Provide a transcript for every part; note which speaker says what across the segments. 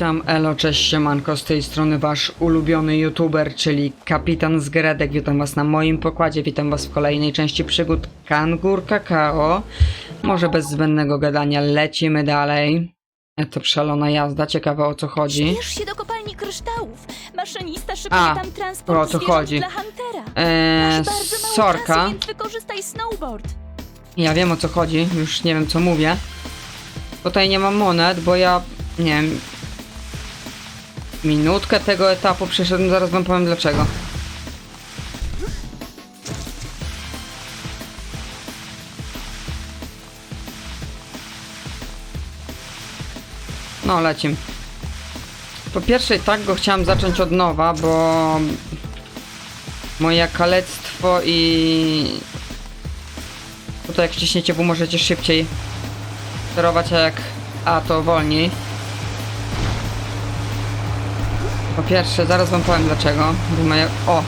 Speaker 1: Witam, elo, cześć, siemanko, z tej strony wasz ulubiony youtuber, czyli Kapitan Zgredek. Witam was na moim pokładzie, witam was w kolejnej części przygód Kangur Kakao. Może bez zbędnego gadania lecimy dalej. To szalona jazda, ciekawe o co chodzi.
Speaker 2: Śpiesz się do kopalni kryształów. Maszynista szykuje
Speaker 1: A,
Speaker 2: tam transport
Speaker 1: o co
Speaker 2: zwierząt
Speaker 1: chodzi?
Speaker 2: dla Huntera.
Speaker 1: Eee,
Speaker 2: Masz bardzo mało
Speaker 1: sorka.
Speaker 2: czasu, więc wykorzystaj snowboard.
Speaker 1: Ja wiem o co chodzi, już nie wiem co mówię. Tutaj nie mam monet, bo ja, nie wiem, minutkę tego etapu przeszedłem, zaraz wam powiem dlaczego. No, lecim. Po pierwsze, tak go chciałem zacząć od nowa, bo moje kalectwo i Tutaj jak wciśniecie W możecie szybciej sterować, a jak A to wolniej. Po pierwsze, zaraz wam powiem dlaczego. Bo moje... O!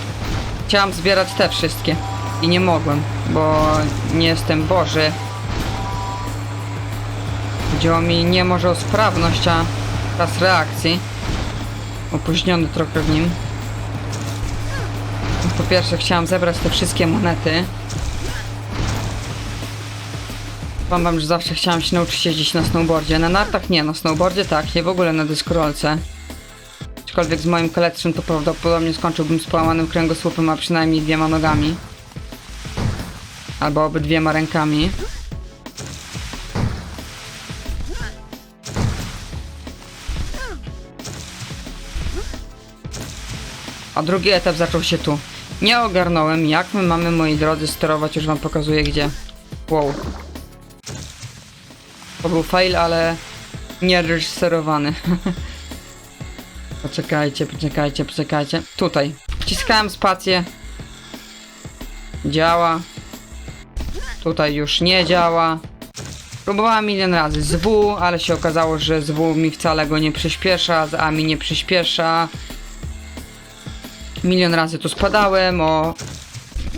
Speaker 1: Chciałam zbierać te wszystkie. I nie mogłem, bo nie jestem Boży. Chodziło mi nie może o sprawność, a czas reakcji. Opóźniony trochę w nim. Po pierwsze, chciałam zebrać te wszystkie monety. Powiem wam, że zawsze chciałam się nauczyć jeździć na snowboardzie. Na nartach nie, na snowboardzie tak, nie w ogóle na deskorolce. Aczkolwiek z moim kalectwem to prawdopodobnie skończyłbym z połamanym kręgosłupem, a przynajmniej dwiema nogami. Albo obydwiema rękami. A drugi etap zaczął się tu. Nie ogarnąłem, jak my mamy, moi drodzy, sterować, już wam pokazuję gdzie. Wow. To był fail, ale nie reżyserowany. poczekajcie, poczekajcie, poczekajcie. Tutaj. Wciskałem spację. Działa. Tutaj już nie działa. Próbowałem milion razy z W, ale się okazało, że z W mi wcale go nie przyspiesza, z A mi nie przyspiesza. Milion razy tu spadałem, o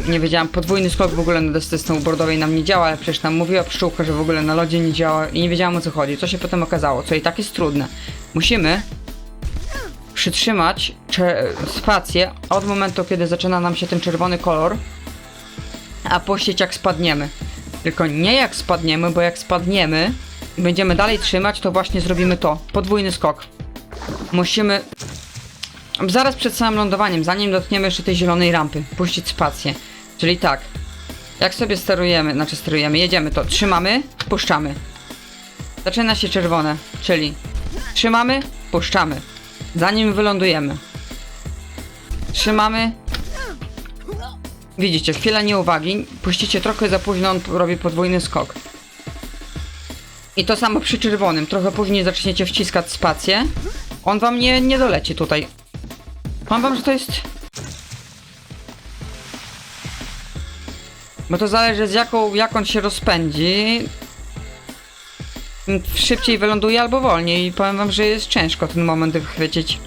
Speaker 1: nie wiedziałam, podwójny skok w ogóle na desce snowboardowej nam nie działa, ale przecież tam mówiła pszczółka, że w ogóle na lodzie nie działa i nie wiedziałam o co chodzi. Co się potem okazało, co i tak jest trudne. Musimy przytrzymać spację od momentu, kiedy zaczyna nam się ten czerwony kolor, a puścić jak spadniemy. Tylko nie jak spadniemy, bo jak spadniemy i będziemy dalej trzymać, to właśnie zrobimy to. Podwójny skok. Musimy zaraz przed samym lądowaniem, zanim dotkniemy jeszcze tej zielonej rampy, puścić spację. Czyli tak, jak sobie sterujemy, znaczy sterujemy, jedziemy to, trzymamy, puszczamy. Zaczyna się czerwone, czyli trzymamy, puszczamy. Zanim wylądujemy. Trzymamy. Widzicie, chwila nieuwagi, puścicie trochę za późno, on robi podwójny skok. I to samo przy czerwonym, trochę później zaczniecie wciskać spację. On wam nie, nie doleci tutaj. Powiem wam, że to jest... Bo to zależy z jaką, jak on się rozpędzi. Szybciej wyląduje albo wolniej. I powiem wam, że jest ciężko ten moment wychwycić.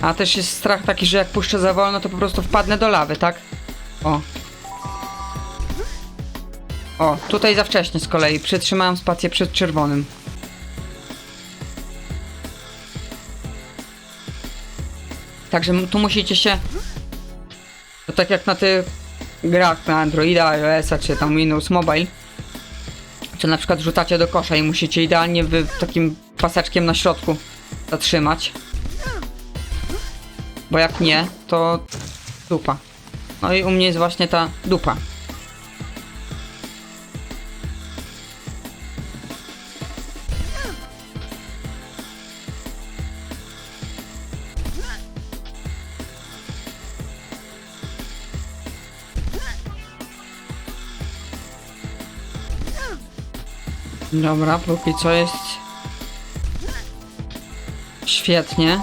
Speaker 1: A też jest strach taki, że jak puszczę za wolno, to po prostu wpadnę do lawy, tak? O. O, tutaj za wcześnie z kolei. Przytrzymałem spację przed czerwonym. Także tu musicie się. To tak jak na tych grach na Androida, iOS-a czy tam Windows Mobile. Czy na przykład rzucacie do kosza i musicie idealnie wy takim paseczkiem na środku zatrzymać. Bo jak nie, to dupa. No i u mnie jest właśnie ta dupa. Dobra, póki co jest świetnie.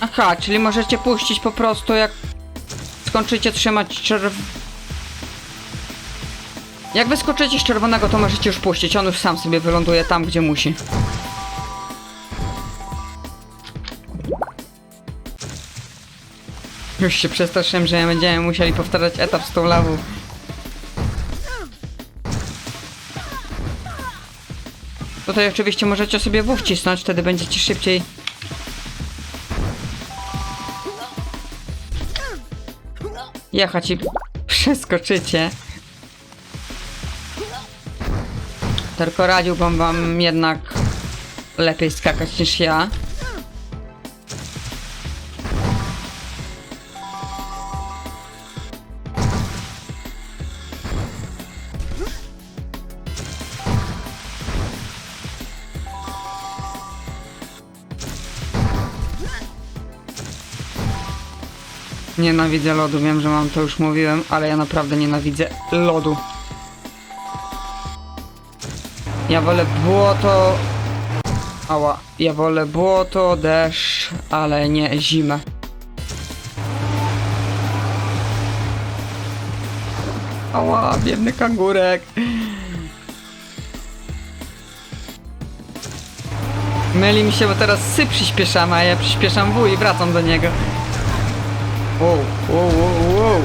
Speaker 1: Aha, czyli możecie puścić po prostu jak skończycie trzymać czerw... Jak wyskoczycie z czerwonego, to możecie już puścić. On już sam sobie wyląduje tam, gdzie musi. Już się przestraszyłem, że będziemy musieli powtarzać etap z tą lawą. Tutaj oczywiście możecie sobie W wcisnąć, wtedy będziecie szybciej. Jechać i przeskoczycie. Tylko radziłbym wam jednak lepiej skakać niż ja. Nienawidzę lodu, wiem, że mam to już mówiłem, ale ja naprawdę nienawidzę lodu. Ja wolę błoto. Ała. Ja wolę błoto, deszcz, ale nie zimę. Ała, biedny kangurek. Myli mi się, bo teraz sy przyspieszamy, a ja przyspieszam w i wracam do niego. Wow, wow, wow, wow.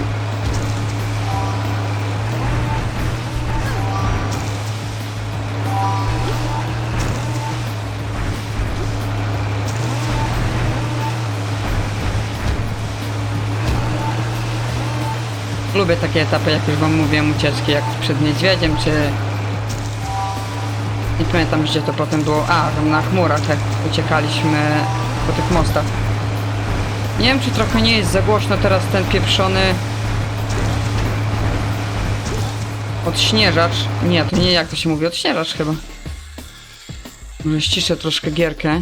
Speaker 1: Lubię takie etapy, jak już wam mówiłem, ucieczki, jak przed niedźwiedziem, czy... Nie pamiętam, gdzie to potem było. A, tam na chmurach, jak uciekaliśmy po tych mostach. Nie wiem, czy trochę nie jest za głośno teraz ten pieprzony... Odśnieżacz. Nie, to nie jak to się mówi, odśnieżacz chyba. Może ściszę troszkę gierkę.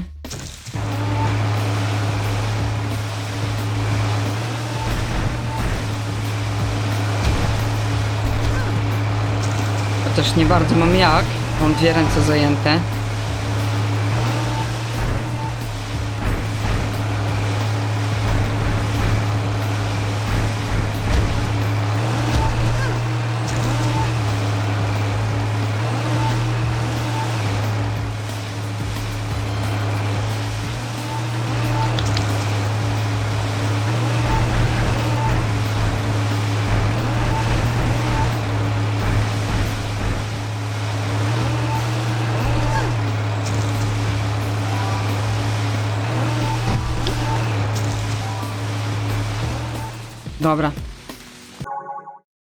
Speaker 1: Chociaż nie bardzo mam jak. Mam dwie ręce zajęte. Dobra.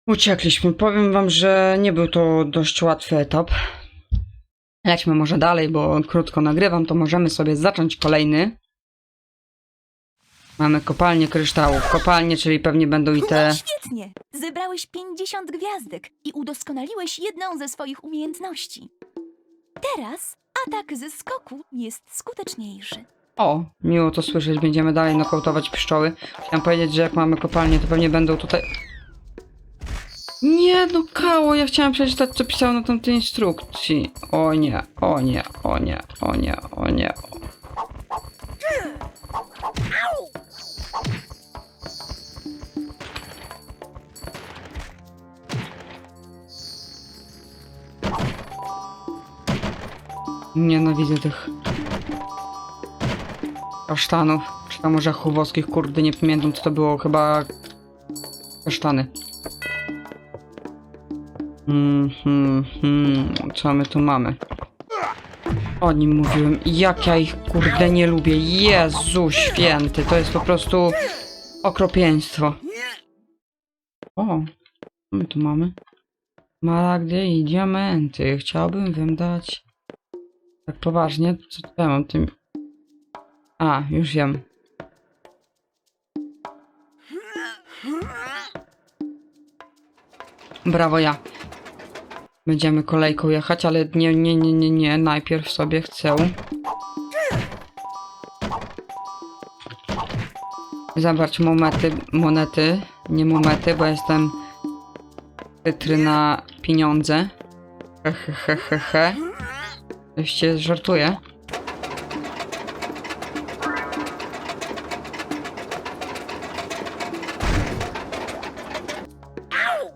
Speaker 1: Uciekliśmy. Powiem wam, że nie był to dość łatwy etap. Lećmy może dalej, bo krótko nagrywam, to możemy sobie zacząć kolejny. Mamy kopalnię kryształów. Kopalnie, czyli pewnie będą i te...
Speaker 2: No świetnie! Zebrałeś 50 gwiazdek i udoskonaliłeś jedną ze swoich umiejętności. Teraz atak ze skoku jest skuteczniejszy.
Speaker 1: O, miło to słyszeć. Będziemy dalej nokautować pszczoły. Chciałem powiedzieć, że jak mamy kopalnię, to pewnie będą tutaj... Nie, no kało, ja chciałem przeczytać, co pisało na tamtej instrukcji. O nie, o nie, o nie, o nie, o nie. Nienawidzę tych kasztanów, czy tam orzechów włoskich, kurde, nie pamiętam co to było, chyba kasztany. Mhm, hmm, co my tu mamy? O nim mówiłem, jak ja ich kurde nie lubię, Jezu święty, to jest po prostu okropieństwo. O, co my tu mamy? Maragdy i diamenty, chciałbym wam dać... Tak poważnie, co ja mam tym... A, już wiem. Brawo ja. Będziemy kolejką jechać, ale nie, nie, nie, nie, nie. Najpierw sobie chcę. Zabrać monety, monety, nie monety, bo jestem chytry na pieniądze. He, he, he, he, żartuję.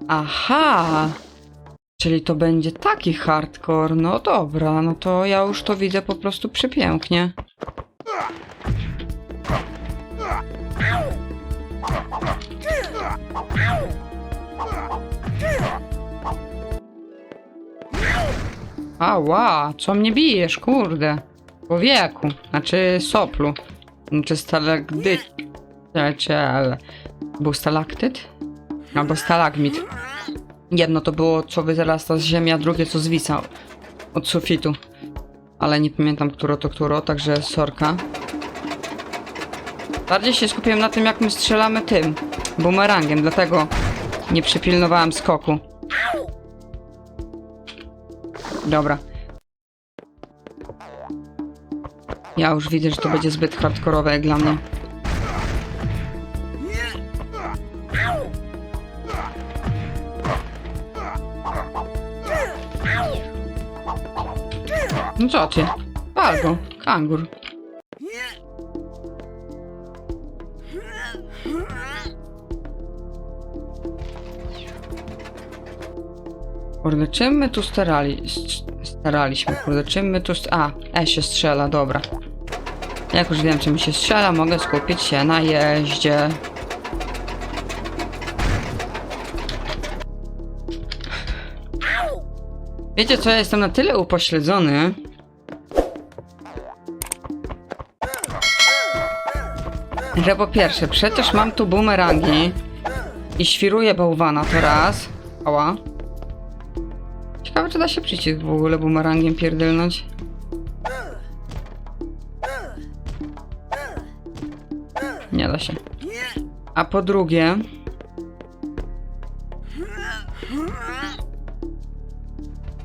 Speaker 1: Aha! Czyli to będzie taki hardcore. No dobra, no to ja już to widzę po prostu przepięknie. Ała, co mnie bijesz, kurde? Po wieku, znaczy soplu. Znaczy stalagdy... Czy, ale... Był stalaktyt? Albo stalagmit. Jedno to było, co wyrasta z ziemi, a drugie, co zwisa od sufitu. Ale nie pamiętam, które to które, także sorka. Bardziej się skupiłem na tym, jak my strzelamy tym bumerangiem, dlatego nie przypilnowałem skoku. Dobra. Ja już widzę, że to będzie zbyt hardkorowe jak dla mnie. Co ty? Pal go, kangur. Kurde, czym my tu starali, st- staraliśmy? Kurde, czym my tu... A, E się strzela, dobra. Jak już wiem, czym się strzela, mogę skupić się na jeździe. Wiecie co, ja jestem na tyle upośledzony, że po pierwsze, przecież mam tu bumerangi i świruję bałwana, to raz. Ała. Ciekawe, czy da się przycisk w ogóle bumerangiem pierdylnąć. Nie da się. A po drugie...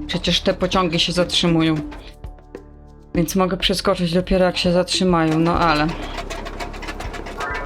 Speaker 1: Przecież te pociągi się zatrzymują. Więc mogę przeskoczyć dopiero jak się zatrzymają, no ale...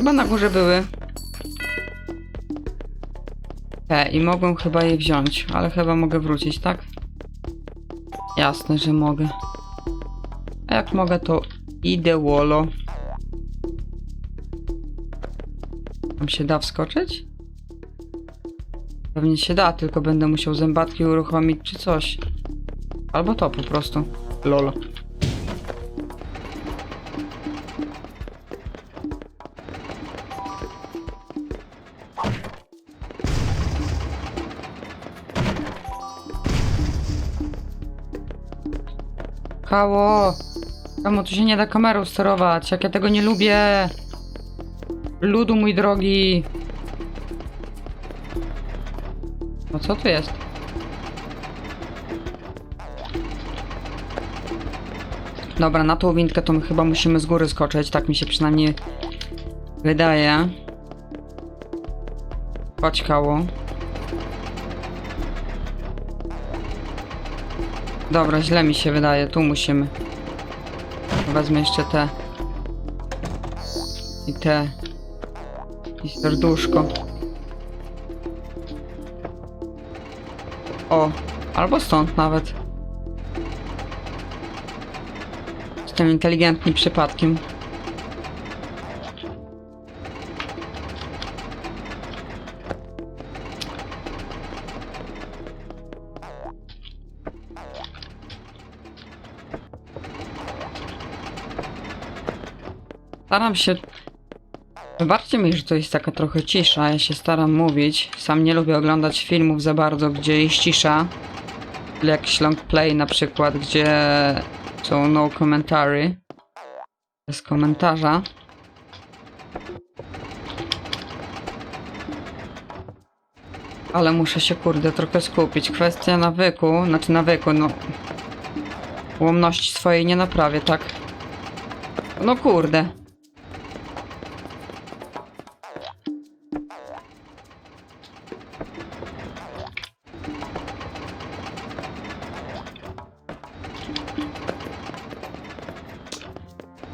Speaker 1: Chyba na górze były. Te i mogłem chyba je wziąć, ale chyba mogę wrócić, tak? Jasne, że mogę. A jak mogę, to idę wolo. Tam się da wskoczyć? Pewnie się da, tylko będę musiał zębatki uruchomić czy coś. Albo to po prostu. Lolo. Kało! Kamo, tu się nie da kamerą sterować, jak ja tego nie lubię! Ludu, mój drogi! No co tu jest? Dobra, na tą windkę to my chyba musimy z góry skoczyć, tak mi się przynajmniej wydaje. Chodź, Dobra, źle mi się wydaje, tu musimy. Wezmę jeszcze te. I te. I serduszko. O, albo stąd nawet. Jestem inteligentny przypadkiem. Staram się. Wybaczcie mi, że to jest taka trochę cisza. Ja się staram mówić. Sam nie lubię oglądać filmów za bardzo, gdzie jest cisza. Jakiś long play na przykład, gdzie są no commentary. Bez komentarza. Ale muszę się kurde trochę skupić. Kwestia nawyku, znaczy nawyku, no. Łomności swojej nie naprawię, tak? No kurde.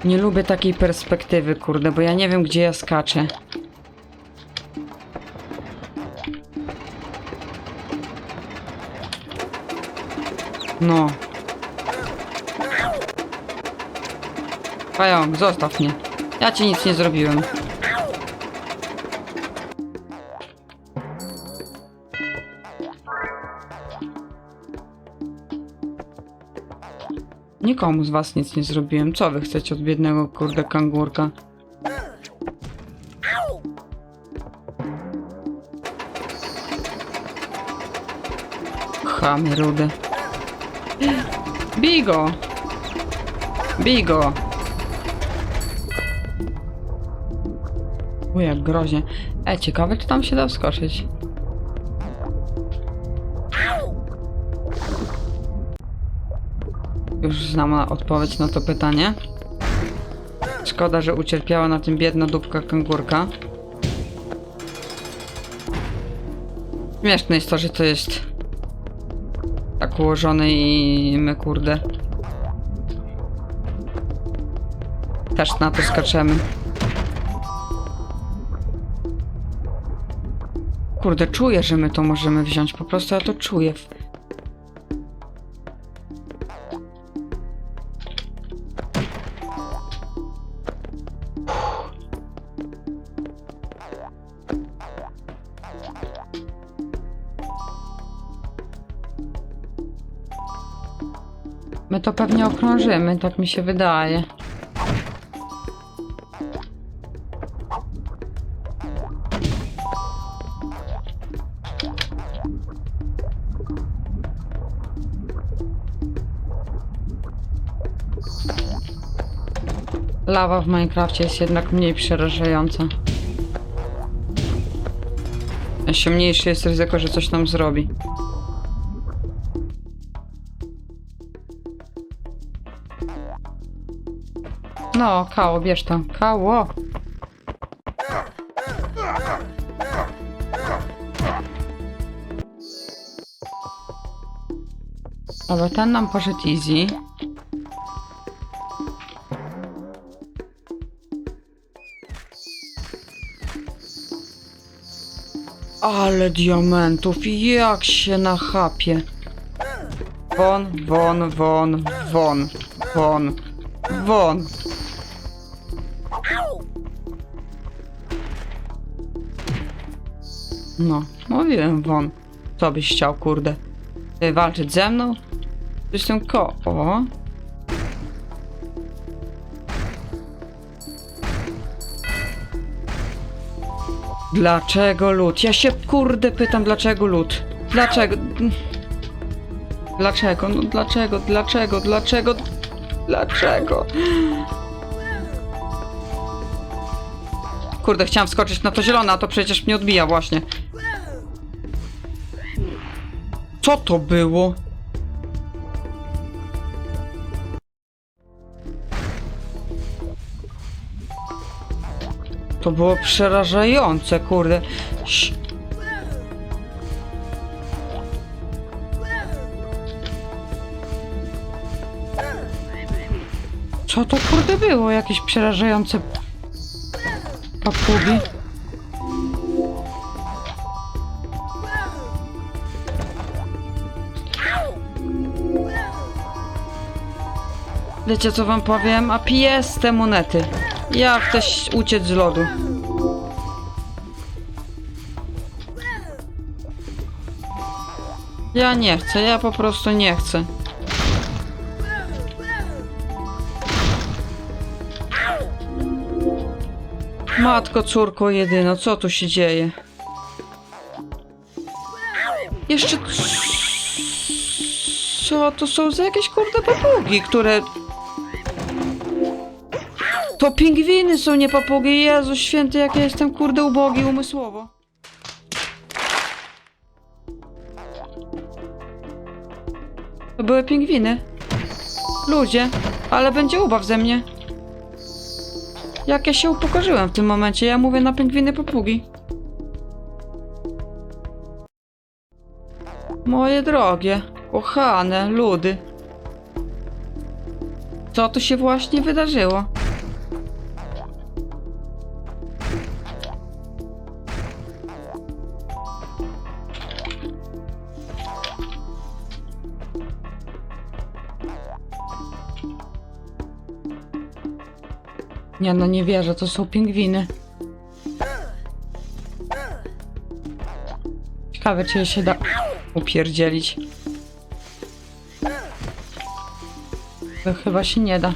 Speaker 1: Nie lubię takiej perspektywy, kurde, bo ja nie wiem, gdzie ja skaczę. No. Pająk, zostaw mnie. Ja ci nic nie zrobiłem. Nikomu z was nic nie zrobiłem. Co wy chcecie od biednego kurde kangurka? Chamy rudy. Bigo! Bigo! O, jak groźnie. E, ciekawe, czy tam się da wskoczyć. Już znam odpowiedź na to pytanie. Szkoda, że ucierpiała na tym biedna dupka kangurka. Śmieszne jest to, że to jest tak ułożone i my kurde też na to skaczemy. Kurde, czuję, że my to możemy wziąć. Po prostu ja to czuję. To pewnie okrążymy, tak mi się wydaje. Lawa w Minecrafcie jest jednak mniej przerażająca. Jeszcze mniejsze jest ryzyko, że coś nam zrobi. No, kało, bierz to. Kało! Dobra, ten nam poszedł easy. Ale diamentów, jak się nachapie. Won, won, won, won, won, won. No, mówiłem won. Co byś chciał, kurde? Walczyć ze mną? Jestem ko... O. Dlaczego lód? Ja się kurde pytam, dlaczego lód? Dlaczego? Dlaczego? No dlaczego? Dlaczego? Dlaczego? Dlaczego? Kurde, chciałam wskoczyć na to zielone, a to przecież mnie odbija właśnie. Co to było? To było przerażające, kurde. Co to kurde było? Jakieś przerażające papugi? Wiecie co wam powiem? A pies te monety. Ja chcę uciec z lodu. Ja nie chcę, ja po prostu nie chcę. Matko, córko jedyna, co tu się dzieje? Jeszcze... Co to są za jakieś kurde papugi, które... To pingwiny są, nie papugi. Jezu święty, jak ja jestem kurde ubogi umysłowo. To były pingwiny. Ludzie, ale będzie ubaw ze mnie. Jak ja się upokorzyłem w tym momencie, ja mówię na pingwiny papugi. Moje drogie, kochane ludy. Co tu się właśnie wydarzyło? Nie no, nie wierzę, to są pingwiny. Ciekawe, czy je się da upierdzielić. To chyba się nie da.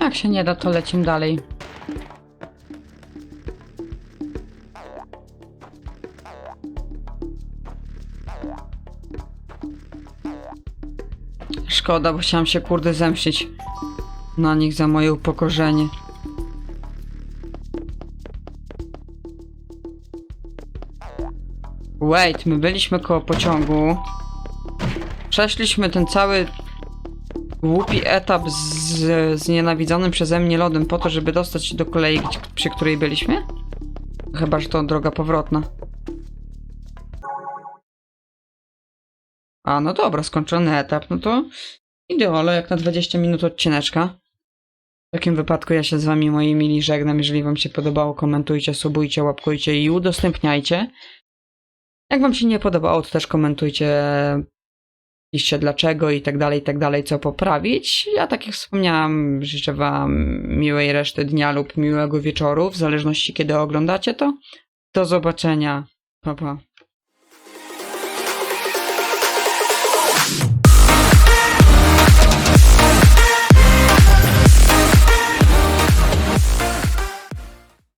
Speaker 1: Jak się nie da, to lecimy dalej. Szkoda, bo chciałam się kurde zemścić na nich za moje upokorzenie. Wait, my byliśmy koło pociągu. Przeszliśmy ten cały głupi etap z znienawidzonym przeze mnie lodem po to, żeby dostać się do kolei, przy której byliśmy? Chyba, że to droga powrotna. A, no dobra, skończony etap, no to ideolo, jak na 20 minut odcineczka. W takim wypadku ja się z wami, moi mili, żegnam. Jeżeli wam się podobało, komentujcie, subujcie, łapkujcie i udostępniajcie. Jak wam się nie podobało, to też komentujcie, piszcie dlaczego i tak dalej, i tak dalej, co poprawić. Ja, tak jak wspomniałam, życzę wam miłej reszty dnia lub miłego wieczoru, w zależności kiedy oglądacie to. Do zobaczenia. Pa, pa.